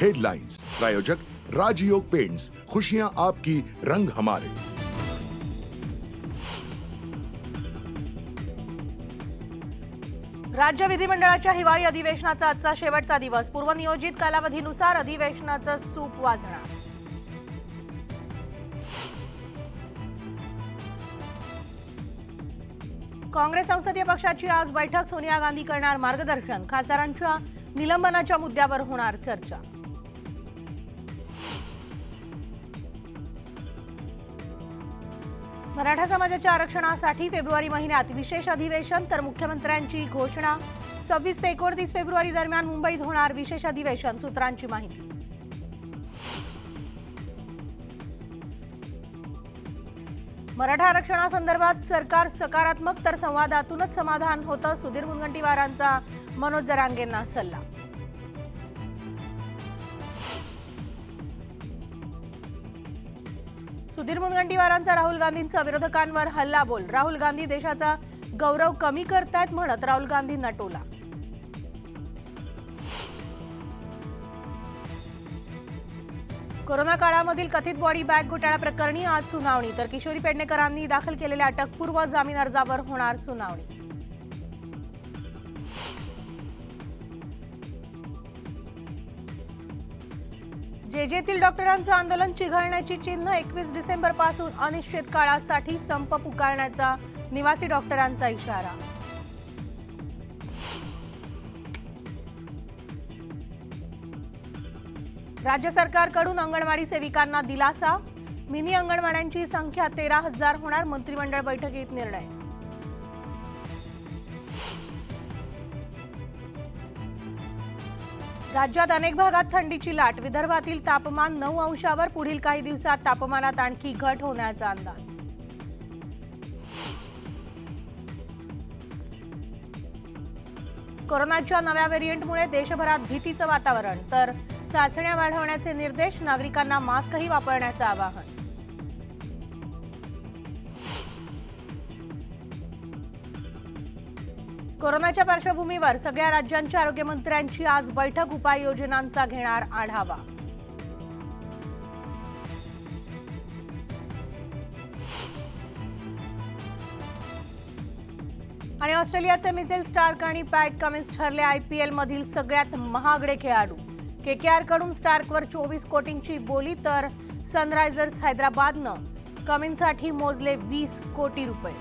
Headlines प्रायोजक राजयोग paints खुशियां आपकी रंग हमारे. राज्य विधिमंडळाच्या हिवाळी अधिवेशनाचा आजचा शेवटचा दिवस. पूर्वनियोजित कालावधीनुसार अधिवेशनाचं सूप वाजणार. काँग्रेस संसदीय पक्षाची आज बैठक सोनिया गांधी करणार मार्गदर्शन. खासदारांच्या निलंबनाच्या मुद्द्यावर होणार चर्चा. मराठा समाजाच्या आरक्षणासाठी फेब्रुवारी महिन्यात विशेष अधिवेशन तर मुख्यमंत्र्यांची घोषणा. सव्वीस ते एकोणतीस फेब्रुवारी दरम्यान मुंबईत होणार विशेष अधिवेशन सूत्रांची माहिती. मराठा आरक्षणासंदर्भात सरकार सकारात्मक तर संवादातूनच समाधान होतं सुधीर मुनगंटीवारांचा मनोज जरांगेंना सल्ला. सुधीर मुनगंटीवारांचा राहुल गांधींचा विरोधकांवर हल्ला बोल. राहुल गांधी देशाचा गौरव कमी करतायत म्हणत राहुल गांधी नटोला. कोरोना काळामधील कथित बॉडी बॅग घोटाळा प्रकरणी आज सुनावणी तर किशोरी पेडणेकरांनी दाखल केलेल्या अटकपूर्व जामीन अर्जावर होणार सुनावणी. जेजेतील डॉक्टरांचं आंदोलन चिघळण्याची चिन्ह एकवीस डिसेंबरपासून अनिश्चित काळासाठी संप पुकारण्याचा निवासी डॉक्टरांचा इशारा. राज्य सरकारकडून अंगणवाडी सेविकांना दिलासा. मिनी अंगणवाड्यांची संख्या तेरा हजार होणार. मंत्रिमंडळ बैठकीत निर्णय. राज्यात अनेक भागात थंडीची लाट. विदर्भातील तापमान नऊ अंशावर पुढील काही दिवसात तापमानात आणखी घट होण्याचा अंदाज. कोरोनाच्या नव्या व्हेरियंटमुळे देशभरात भीतीचं वातावरण. तर चाचण्या वाढवण्याचे निर्देश नागरिकांना मास्कही वापरण्याचं आवाहन. कोरोनाच्या पार्श्वभूमीवर सगळ्या राज्यांच्या आरोग्यमंत्र्यांची आज बैठक उपाययोजनांचा घेणार आढावा. आणि ऑस्ट्रेलियाचे मिसेल स्टार्क आणि पॅट कमिन्स ठरले आयपीएल मधील सगळ्यात महागडे खेळाडू. केकेआरकडून स्टार्कवर चोवीस कोटींची बोली तर सनरायझर्स हैदराबादनं कमिन्ससाठी मोजले वीस कोटी रुपये.